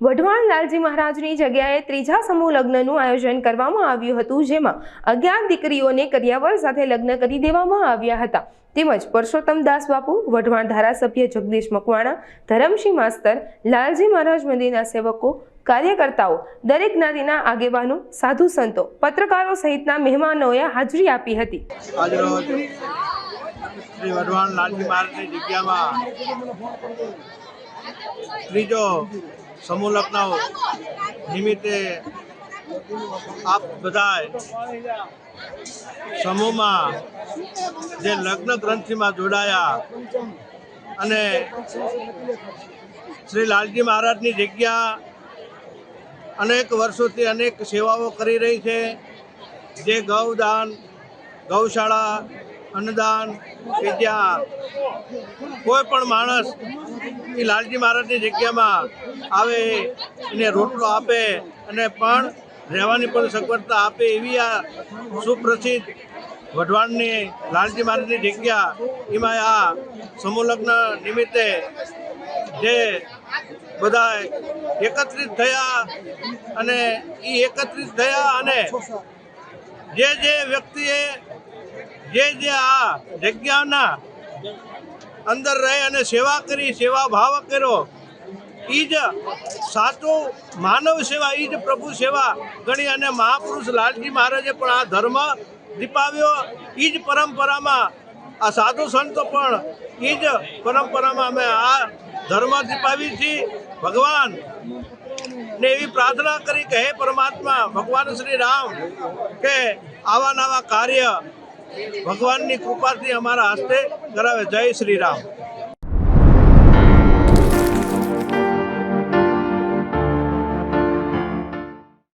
વઢવાણ લાલજી મહારાજની જગ્યાએ ત્રીજા સમૂહ લગ્નનું આયોજન કરવામાં આવ્યું હતું, જેમાં અગિયાર દીકરીઓને કરિયાવર સાથે લગ્ન કરી દેવામાં આવ્યા હતા. તેમજ પરસોત્તમ દાસ બાપુ, વઢવાણ ધારાસભ્ય જગદીશ મકવાણા, ધરમસિંહ માસ્તર, લાલજી મહારાજ મંદિરના સેવકો, કાર્યકર્તાઓ, દરેક જ્ઞાતિના આગેવાનો, સાધુ સંતો, પત્રકારો સહિતના મહેમાનોએ હાજરી આપી હતી. શ્રી વઢવાણ લાલજી મહારાજની જગ્યામાં ત્રીજો સમૂહ લગ્ન નિમિત્તે આપ બધાય સમૂહમાં જે લગ્ન ગ્રંથિમાં જોડાયા અને શ્રી લાલજી મહારાજની જગ્યા અનેક વર્ષોથી અનેક સેવાઓ કરી રહી છે. જે ગૌદાન ગૌશાળા અન્નદાન કે જ્યાં કોઈ પણ માણસ એ લાલજી મહારાજની જગ્યામાં આવે, એને રોટલો આપે અને પણ રહેવાની પણ સગવડતા આપે એવી આ સુપ્રસિદ્ધ વઢવાણની લાલજી મહારાજની જગ્યા. એમાં આ સમૂહલગ્ન નિમિત્તે જે બધા એકત્રિત થયા અને એ એકત્રિત થયા અને જે જે વ્યક્તિએ જે જે આ જગ્યાના અંદર રહી અને સેવા કરી, સેવા ભાવ કર્યો એ જ સાચો માનવ સેવા એ જ પ્રભુ સેવા ગણી અને મહાપુરુષ લાલજી મહારાજે પણ આ ધર્મ દીપાવ્યો. એ જ પરંપરામાં આ સાધુ સંતો પણ એ જ પરંપરામાં અમે આ ધર્મ દીપાવી છીએ ભગવાન ને એવી પ્રાર્થના કરી કે હે પરમાત્મા, ભગવાન શ્રી રામ, કે આવા નવા કાર્ય ભગવાનની કૃપાથી અમારા હસ્તે કરાવે. જય શ્રી રામ.